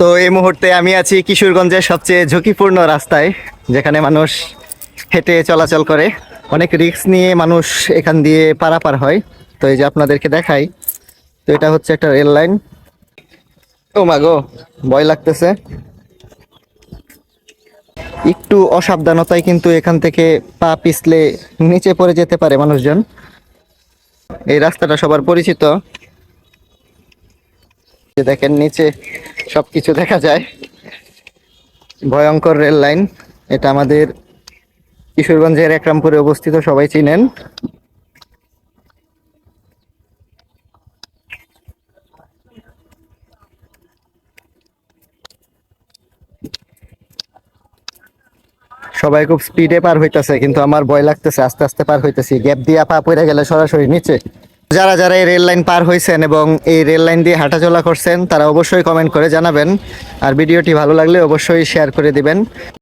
তো এই মুহূর্তে আমি আছি কিশোরগঞ্জের সবচেয়ে ঝুঁকিপূর্ণ রাস্তায়, যেখানে মানুষ হেঁটে চলাচল করে। অনেক রিস্ক নিয়ে মানুষ এখান দিয়ে পারাপার হয়। তো এই যে আপনাদেরকে দেখাই, তো এটা হচ্ছে একটা রেল লাইন। ও মাগো ভয় লাগতেছে। একটু অসাবধানতায় কিন্তু এখান থেকে পা পিছলে নিচে পড়ে যেতে পারে মানুষজন। এই রাস্তাটা সবার পরিচিত। দেখেন নিচে সবকিছু দেখা যায়। ভয়ঙ্কর রেল লাইন। এটা আমাদের কিশোরগঞ্জের একরামপুরে অবস্থিত, সবাই চিনেন। সবাই খুব স্পিডে পার হইতেছে, কিন্তু আমার ভয় লাগতেছে, আস্তে আস্তে পার হইতেছি। গ্যাপ দিয়ে পা পড়ে গেলে সরাসরি নিচে। যারা যারা এই রেল লাইন পার হয়েছেন এবং এই রেল লাইন দিয়ে হাঁটাচলা করছেন, তারা অবশ্যই কমেন্ট করে জানাবেন। আর ভিডিওটি ভালো লাগলে অবশ্যই শেয়ার করে দিবেন।